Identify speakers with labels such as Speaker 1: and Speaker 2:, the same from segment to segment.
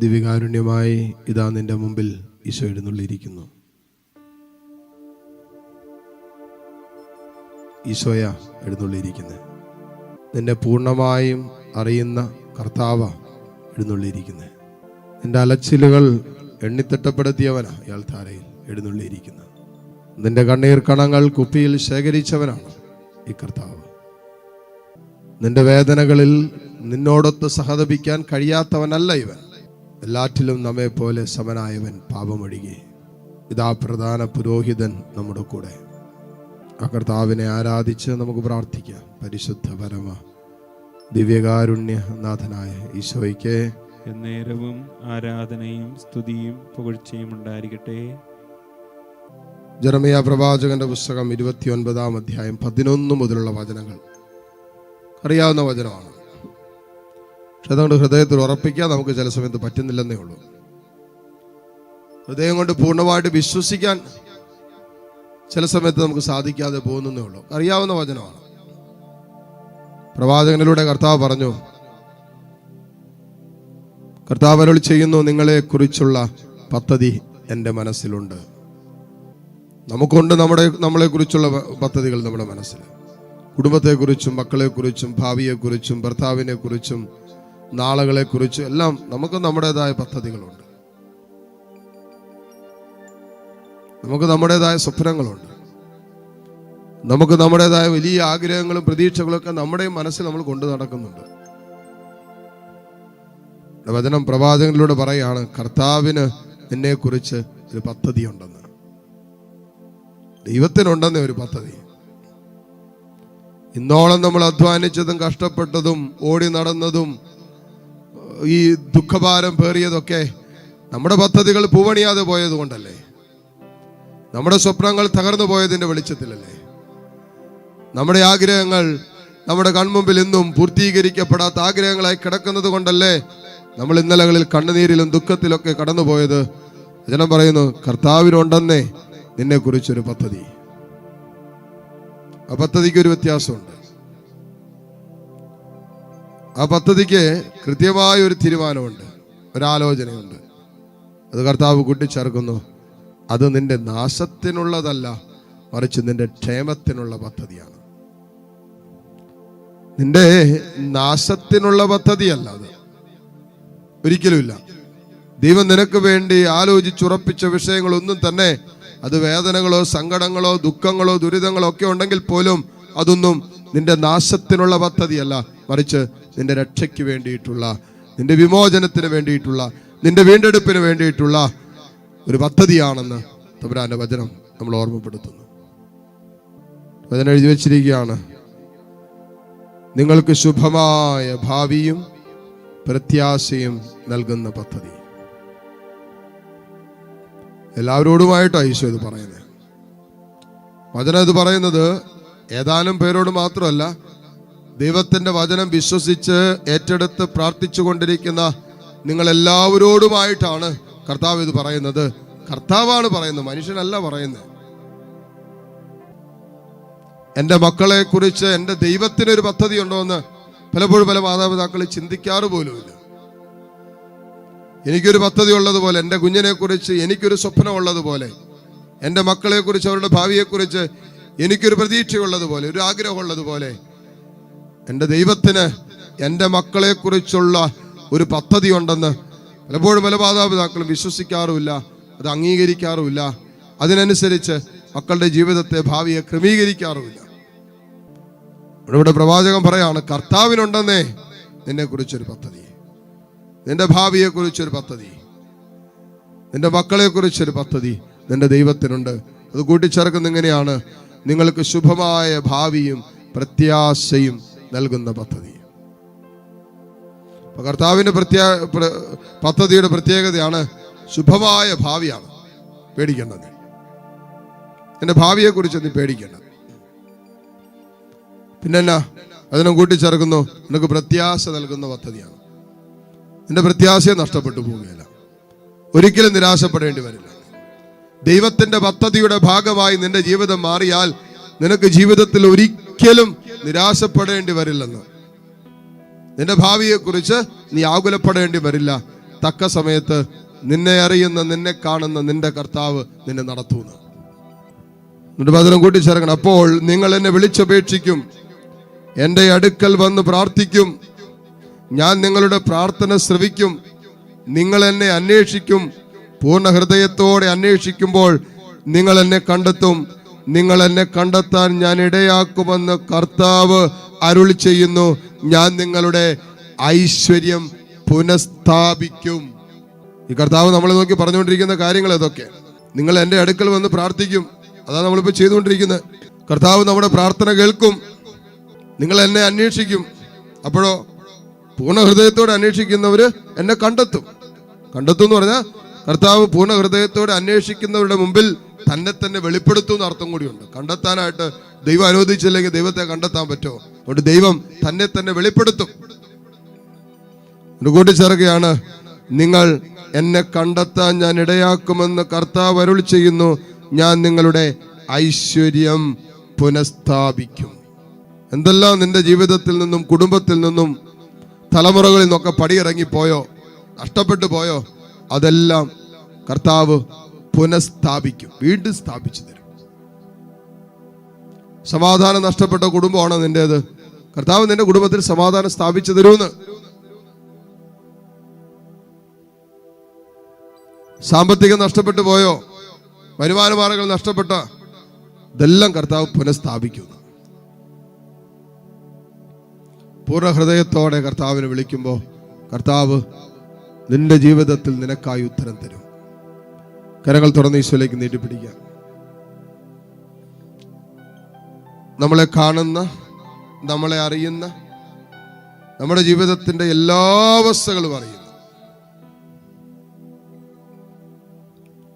Speaker 1: ദിവികാരുണ്യമായി ഇതാ നിന്റെ മുമ്പിൽ ഈശോ എഴുന്നള്ളിയിരിക്കുന്നു. ഈശോയ എഴുന്നള്ളിയിരിക്കുന്നത് നിന്നെ പൂർണമായും അറിയുന്ന കർത്താവ എഴുന്നള്ളിയിരിക്കുന്നത് നിന്റെ അലച്ചിലുകൾ എണ്ണിത്തിട്ടപ്പെടുത്തിയവനാ ഇയാൾ താരയിൽ എഴുന്നള്ളിയിരിക്കുന്നത് നിന്റെ കണ്ണീർ കണങ്ങൾ കുപ്പിയിൽ ശേഖരിച്ചവനാണ് ഈ കർത്താവ്. നിന്റെ വേദനകളിൽ നിന്നോടൊത്ത് സഹതപിക്കാൻ കഴിയാത്തവനല്ല ഇവൻ. എല്ലാറ്റിലും നമ്മെ പോലെ സമനായവൻ പാപമൊഴുകി. ഇതാ പ്രധാന പുരോഹിതൻ നമ്മുടെ കൂടെ. ആ കർത്താവിനെ ആരാധിച്ച് നമുക്ക് പ്രാർത്ഥിക്കാം. പരിശുദ്ധ പരമ ദിവ്യകാരുണ്യ നാഥനായ ഈശോയ്ക്ക്
Speaker 2: നേരവും ആരാധനയും സ്തുതിയും പുകഴ്ചയും ഉണ്ടായിരിക്കട്ടെ.
Speaker 1: ജെറമിയ പ്രവാചകന്റെ പുസ്തകം ഇരുപത്തിയൊൻപതാം അധ്യായം പതിനൊന്ന് മുതലുള്ള വചനങ്ങൾ. അറിയാവുന്ന വചനമാണ്. പക്ഷെ അതുകൊണ്ട് ഹൃദയത്തിൽ ഉറപ്പിക്കാൻ നമുക്ക് ചില സമയത്ത് പറ്റുന്നില്ലെന്നേ ഉള്ളൂ. ഹൃദയം കൊണ്ട് പൂർണമായിട്ട് വിശ്വസിക്കാൻ ചില സമയത്ത് നമുക്ക് സാധിക്കാതെ പോകുന്നേ ഉള്ളൂ. അറിയാവുന്ന വചനമാണ്. പ്രവാചകനിലൂടെ കർത്താവ് പറഞ്ഞു കർത്താവ് അരുൾ ചെയ്യുന്നു നിങ്ങളെ കുറിച്ചുള്ള പദ്ധതി എന്റെ മനസ്സിലുണ്ട്. നമുക്കുണ്ട് നമ്മുടെ നമ്മളെക്കുറിച്ചുള്ള പദ്ധതികൾ നമ്മുടെ മനസ്സിൽ. കുടുംബത്തെക്കുറിച്ചും മക്കളെക്കുറിച്ചും ഭാവിയെക്കുറിച്ചും ഭർത്താവിനെ കുറിച്ചും നാളുകളെക്കുറിച്ചും എല്ലാം നമുക്ക് നമ്മുടേതായ പദ്ധതികളുണ്ട്. നമുക്ക് നമ്മുടേതായ സ്വപ്നങ്ങളുണ്ട്. നമുക്ക് നമ്മുടേതായ വലിയ ആഗ്രഹങ്ങളും പ്രതീക്ഷകളും ഒക്കെ നമ്മുടെ മനസ്സിൽ നമ്മൾ കൊണ്ടു നടക്കുന്നുണ്ട്. വചനം പ്രവാചകനിലൂടെ പറയാണ് കർത്താവിന് എന്നെക്കുറിച്ച് ഒരു പദ്ധതി ഉണ്ടെന്ന്. ദൈവത്തിനുണ്ടെന്ന ഒരു പദ്ധതി. ഇന്നോളം നമ്മൾ അധ്വാനിച്ചതും കഷ്ടപ്പെട്ടതും ഓടി നടന്നതും ഈ ദുഃഖഭാരം പേറിയതൊക്കെ നമ്മുടെ പദ്ധതികൾ പൂവണിയാതെ പോയത് കൊണ്ടല്ലേ? നമ്മുടെ സ്വപ്നങ്ങൾ തകർന്നു പോയതിന്റെ വെളിച്ചത്തിലല്ലേ? നമ്മുടെ ആഗ്രഹങ്ങൾ നമ്മുടെ കൺമുമ്പിൽ ഇന്നും പൂർത്തീകരിക്കപ്പെടാത്ത ആഗ്രഹങ്ങളായി കിടക്കുന്നത് കൊണ്ടല്ലേ നമ്മൾ ഇന്നലകളിൽ കണ്ണുനീരിലും ദുഃഖത്തിലൊക്കെ കടന്നുപോയത്? ജനം പറയുന്നു കർത്താവിനുണ്ടെന്നേ നിന്നെ കുറിച്ചൊരു പദ്ധതി. ആ പദ്ധതിക്ക് ഒരു വ്യത്യാസമുണ്ട്. ആ പദ്ധതിക്ക് കൃത്യമായ ഒരു തീരുമാനമുണ്ട്. ഒരാലോചനയുണ്ട്. അത് കർത്താവ് കൂട്ടിച്ചേർക്കുന്നു. അത് നിന്റെ നാശത്തിനുള്ളതല്ല മറിച്ച് നിന്റെ ക്ഷേമത്തിനുള്ള പദ്ധതിയാണ്. നിന്റെ നാശത്തിനുള്ള പദ്ധതിയല്ല അത്. ഒരിക്കലുമില്ല. ദൈവം നിനക്ക് വേണ്ടി ആലോചിച്ചുറപ്പിച്ച വിഷയങ്ങളൊന്നും തന്നെ അത് വേദനകളോ സങ്കടങ്ങളോ ദുഃഖങ്ങളോ ദുരിതങ്ങളോ ഒക്കെ ഉണ്ടെങ്കിൽ പോലും അതൊന്നും നിന്റെ നാശത്തിനുള്ള പദ്ധതിയല്ല. മറിച്ച് നിന്റെ രക്ഷയ്ക്ക് വേണ്ടിയിട്ടുള്ള നിന്റെ വിമോചനത്തിന് വേണ്ടിയിട്ടുള്ള നിന്റെ വീണ്ടെടുപ്പിന് വേണ്ടിയിട്ടുള്ള ഒരു പദ്ധതിയാണെന്ന് തമ്പുരാന്റെ വചനം നമ്മൾ ഓർമ്മപ്പെടുത്തുന്നു. വചനം എഴുതി വച്ചിരിക്കുകയാണ്. നിങ്ങൾക്ക് ശുഭമായ ഭാവിയും പ്രത്യാശയും നൽകുന്ന പദ്ധതി. എല്ലാവരോടുമായിട്ടാണ് ഈശോ ഇത് പറയുന്നത്. വചനം ഇത് പറയുന്നത് ഏതാനും പേരോട് മാത്രമല്ല ദൈവത്തിന്റെ വചനം വിശ്വസിച്ച് ഏറ്റെടുത്ത് പ്രാർത്ഥിച്ചു കൊണ്ടിരിക്കുന്ന നിങ്ങളെല്ലാവരോടുമായിട്ടാണ് കർത്താവ് ഇത് പറയുന്നത്. കർത്താവാണ് പറയുന്നത് മനുഷ്യനല്ല പറയുന്നത്. എന്റെ മക്കളെ കുറിച്ച് എന്റെ ദൈവത്തിനൊരു പദ്ധതി ഉണ്ടോ എന്ന് പലപ്പോഴും പല മാതാപിതാക്കൾ ചിന്തിക്കാറ് പോലുമില്ല. എനിക്കൊരു പദ്ധതി ഉള്ളതുപോലെ എന്റെ കുഞ്ഞിനെ കുറിച്ച് എനിക്കൊരു സ്വപ്നം ഉള്ളതുപോലെ എന്റെ മക്കളെ കുറിച്ച് അവരുടെ ഭാവിയെക്കുറിച്ച് എനിക്കൊരു പ്രതീക്ഷയുള്ളതുപോലെ ഒരു ആഗ്രഹമുള്ളതുപോലെ എന്റെ ദൈവത്തിന് എന്റെ മക്കളെ കുറിച്ചുള്ള ഒരു പദ്ധതി ഉണ്ടെന്ന് പലപ്പോഴും പല മാതാപിതാക്കളും വിശ്വസിക്കാറുമില്ല അത് അംഗീകരിക്കാറുമില്ല. അതിനനുസരിച്ച് മക്കളുടെ ജീവിതത്തെ ഭാവിയെ ക്രമീകരിക്കാറുമില്ല. ഇവിടെ പ്രവാചകൻ പറയാണ് കർത്താവിനുണ്ടെന്നേ നിന്നെ കുറിച്ചൊരു പദ്ധതി. നിന്റെ ഭാവിയെ കുറിച്ചൊരു പദ്ധതി. നിന്റെ മക്കളെ കുറിച്ചൊരു പദ്ധതി നിന്റെ ദൈവത്തിനുണ്ട്. അത് കൂട്ടിച്ചേർക്കുന്ന ഇങ്ങനെയാണ്. നിങ്ങൾക്ക് ശുഭമായ ഭാവിയും പ്രത്യാശയും നൽകുന്ന പദ്ധതി. കർത്താവിന്റെ പ്രത്യേക പ്രത്യാ പദ്ധതിയുടെ പ്രത്യേകതയാണ് ശുഭമായ ഭാവിയാണ് പേടിക്കേണ്ടത്. എന്റെ ഭാവിയെക്കുറിച്ച് നീ പേടിക്കേണ്ടത് പിന്നെ എന്നാ അതിനും കൂട്ടിച്ചേർക്കുന്നു. നിനക്ക് പ്രത്യാശ നൽകുന്ന പദ്ധതിയാണ്. നിന്റെ പ്രത്യാശയെ നഷ്ടപ്പെട്ടു പോവുകയില്ല. ഒരിക്കലും നിരാശപ്പെടേണ്ടി വരില്ല. ദൈവത്തിന്റെ പദ്ധതിയുടെ ഭാഗമായി നിന്റെ ജീവിതം മാറിയാൽ നിനക്ക് ജീവിതത്തിൽ ഒരിക്കലും നിരാശപ്പെടേണ്ടി വരില്ലെന്ന്. നിന്റെ ഭാവിയെക്കുറിച്ച് നീ ആകുലപ്പെടേണ്ടി വരില്ല. തക്ക സമയത്ത് നിന്നെ അറിയുന്ന നിന്നെ കാണുന്ന നിന്റെ കർത്താവ് നിന്നെ നടത്തുന്നു. എന്നിട്ട് ഭദ്രം കൂട്ടിച്ചേർക്കണം. അപ്പോൾ നിങ്ങൾ എന്നെ വിളിച്ചപേക്ഷിക്കും. എന്റെ അടുക്കൽ വന്ന് പ്രാർത്ഥിക്കും. ഞാൻ നിങ്ങളുടെ പ്രാർത്ഥന ശ്രവിക്കും. നിങ്ങൾ എന്നെ അന്വേഷിക്കും. പൂർണ ഹൃദയത്തോടെ അന്വേഷിക്കുമ്പോൾ നിങ്ങൾ എന്നെ കണ്ടെത്തും. നിങ്ങൾ എന്നെ കണ്ടെത്താൻ ഞാൻ ഇടയാക്കുമെന്ന് കർത്താവ് അരുൾ ചെയ്യുന്നു. ഞാൻ നിങ്ങളുടെ ഐശ്വര്യം പുനഃസ്ഥാപിക്കും. ഈ കർത്താവ് നമ്മളെ നോക്കി പറഞ്ഞുകൊണ്ടിരിക്കുന്ന കാര്യങ്ങൾ ഇതൊക്കെ. നിങ്ങൾ എന്റെ അടുക്കൽ വന്ന് പ്രാർത്ഥിക്കും. അതാണ് നമ്മളിപ്പോൾ ചെയ്തുകൊണ്ടിരിക്കുന്നത്. കർത്താവ് നമ്മുടെ പ്രാർത്ഥന കേൾക്കും. നിങ്ങൾ എന്നെ അന്വേഷിക്കും. അപ്പോഴോ പൂർണ ഹൃദയത്തോടെ അന്വേഷിക്കുന്നവര് എന്നെ കണ്ടെത്തും. കണ്ടെത്തും എന്ന് പറഞ്ഞാൽ കർത്താവ് പൂർണ ഹൃദയത്തോടെ അന്വേഷിക്കുന്നവരുടെ മുമ്പിൽ തന്നെ തന്നെ വെളിപ്പെടുത്തും എന്ന അർത്ഥം കൂടിയുണ്ട്. കണ്ടെത്താനായിട്ട് ദൈവം അനുവദിച്ചില്ലെങ്കിൽ ദൈവത്തെ കണ്ടെത്താൻ പറ്റുമോ അതുകൊണ്ട് ദൈവം തന്നെ തന്നെ വെളിപ്പെടുത്തും. കൂട്ടിച്ചേർക്കുകയാണ് നിങ്ങൾ എന്നെ കണ്ടെത്താൻ ഞാൻ ഇടയാക്കുമെന്ന് കർത്താവ് അരുൾ ചെയ്യുന്നു. ഞാൻ നിങ്ങളുടെ ഐശ്വര്യം പുനഃസ്ഥാപിക്കും. എന്തെല്ലാം നിന്റെ ജീവിതത്തിൽ നിന്നും കുടുംബത്തിൽ നിന്നും തലമുറകളിൽ നിന്നൊക്കെ പടിയിറങ്ങിപ്പോയോ? നഷ്ടപ്പെട്ടു പോയോ? അതെല്ലാം കർത്താവ് പുനഃസ്ഥാപിക്കും വീണ്ടും സ്ഥാപിച്ചു തരും. സമാധാനം നഷ്ടപ്പെട്ട കുടുംബമാണ് നിന്റേത്. കർത്താവ് നിന്റെ കുടുംബത്തിൽ സമാധാനം സ്ഥാപിച്ചു തരുമെന്ന്. സാമ്പത്തികം നഷ്ടപ്പെട്ടു പോയോ? വരുമാന മാർഗങ്ങൾ നഷ്ടപ്പെട്ട? ഇതെല്ലാം കർത്താവ് പുനഃസ്ഥാപിക്കുന്നു. പൂർണ ഹൃദയത്തോടെ കർത്താവിനെ വിളിക്കുമ്പോൾ കർത്താവ് നിന്റെ ജീവിതത്തിൽ നിനക്കായി ഉത്തരം തരും. കരങ്ങൾ തുറന്ന് ഈശോയിലേക്ക് നീട്ടിപ്പിടിക്കാം. നമ്മളെ കാണുന്ന നമ്മളെ അറിയുന്ന നമ്മുടെ ജീവിതത്തിന്റെ എല്ലാ അവസ്ഥകളും അറിയുന്നു.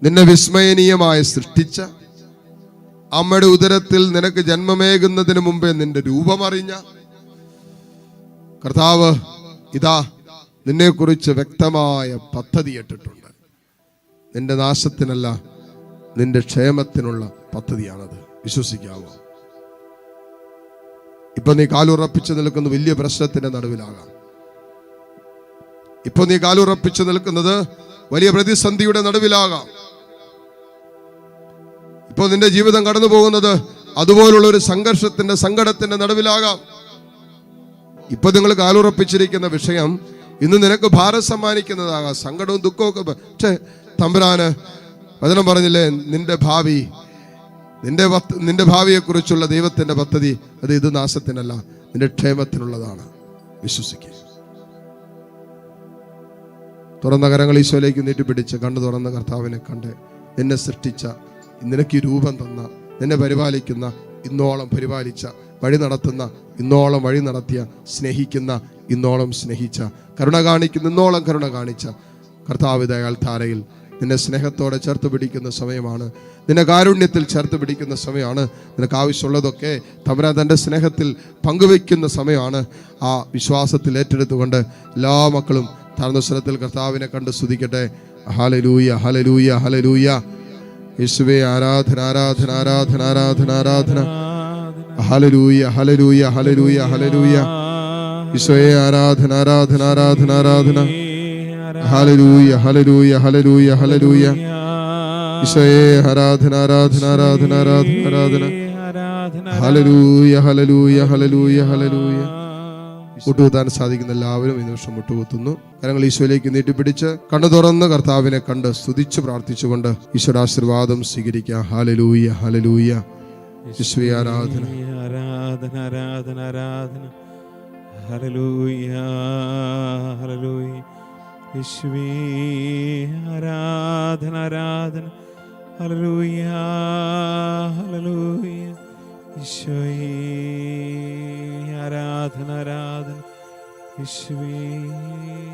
Speaker 1: നിന്നെ വിസ്മയനീയമായി സൃഷ്ടിച്ച അമ്മയുടെ ഉദരത്തിൽ നിനക്ക് ജന്മമേകുന്നതിന് മുമ്പേ നിന്റെ രൂപമറിഞ്ഞ കർത്താവ് ഇതാ നിന്നെക്കുറിച്ച് വ്യക്തമായ പദ്ധതി ഇട്ടിട്ടുണ്ട്. നിന്റെ നാശത്തിനല്ല നിന്റെ ക്ഷേമത്തിനുള്ള പദ്ധതിയാണത്. വിശ്വസിക്കാവോ? ഇപ്പൊ നീ കാലുറപ്പിച്ച് നിൽക്കുന്ന വലിയ പ്രശ്നത്തിന്റെ നടുവിലാകാം. ഇപ്പൊ നീ കാലുറപ്പിച്ച് നിൽക്കുന്നത് വലിയ പ്രതിസന്ധിയുടെ നടുവിലാകാം. ഇപ്പൊ നിന്റെ ജീവിതം കടന്നു പോകുന്നത് അതുപോലുള്ള ഒരു സംഘർഷത്തിന്റെ സങ്കടത്തിന്റെ നടുവിലാകാം. ഇപ്പൊ നിങ്ങൾ കാലുറപ്പിച്ചിരിക്കുന്ന വിഷയം ഇന്ന് നിനക്ക് ഭാരം സമ്മാനിക്കുന്നതാകാം സങ്കടവും ദുഃഖവും പക്ഷേ തമ്പുരാന് വചനം പറഞ്ഞില്ലേ നിന്റെ ഭാവി നിന്റെ നിന്റെ ഭാവിയെക്കുറിച്ചുള്ള ദൈവത്തിന്റെ പദ്ധതി അത് ഇത് നാശത്തിനല്ല നിന്റെ ക്ഷേമത്തിനുള്ളതാണ്. വിശ്വസിക്കുക തുറന്ന കരങ്ങൾ ഈശോയിലേക്ക് നീട്ടിപ്പിടിച്ച് കണ്ണു തുറന്ന കർത്താവിനെ കണ്ട് നിന്നെ സൃഷ്ടിച്ച നിനക്ക് രൂപം തന്ന നിന്നെ പരിപാലിക്കുന്ന ഇന്നോളം പരിപാലിച്ച വഴി നടത്തുന്ന ഇന്നോളം വഴി നടത്തിയ സ്നേഹിക്കുന്ന ഇന്നോളം സ്നേഹിച്ച കരുണ കാണിക്കുന്ന ഇന്നോളം കരുണ കാണിച്ച കർത്താവിതയാൽ ധാരയിൽ നിന്നെ സ്നേഹത്തോടെ ചേർത്ത് പിടിക്കുന്ന സമയമാണ്. നിന്നെ കാരുണ്യത്തിൽ ചേർത്ത് പിടിക്കുന്ന സമയമാണ്. നിനക്ക് ആവശ്യമുള്ളതൊക്കെ തമ്പുരാൻ തന്റെ സ്നേഹത്തിൽ പങ്കുവയ്ക്കുന്ന സമയമാണ്. ആ വിശ്വാസത്തിൽ ഏറ്റെടുത്തുകൊണ്ട് എല്ലാ മക്കളും താഴ്ന്ന സ്വരത്തിൽ കർത്താവിനെ കണ്ട് സ്തുതിക്കട്ടെ. ഹലലൂയ ഹലലൂയ ഹലലൂയ യേശുവേ ആരാധന ആരാധന ആരാധന ആരാധന ആരാധന. ഹലരൂയ ഹലരൂയ ഹലരൂയ ഹലരൂയ ഈശോയെ ആരാധന ആരാധന ആരാധന ആരാധന. ഹലരൂയ ഹലരൂയ ഹലരൂയ ഹലരൂയ ഈശോയെ ആരാധന ആരാധന ആരാധന ആരാധന ആരാധന. ഹലരൂയ ഹലരൂയ ഹലരൂയ ഹലലൂയ മുട്ടുകുത്താൻ സാധിക്കുന്ന എല്ലാവരും ഈ നിമിഷം മുട്ടുകുത്തുന്നു. കരങ്ങൾ ഈശോയിലേക്ക് നീട്ടിപ്പിടിച്ച് കണ്ണു തുറന്ന് കർത്താവിനെ കണ്ട് സ്തുതിച്ച് പ്രാർത്ഥിച്ചുകൊണ്ട് ഈശ്വരാശീർവാദം സ്വീകരിക്കുക ഹലലൂയ ഹലലൂയ ഈശോയെ ആരാധന.
Speaker 2: ആരാധന ആരാധന ആരാധന. യേശുവേ ആരാധന ആരാധന. ഈശോയെ ആരാധന ആരാധന. യേശുവേ.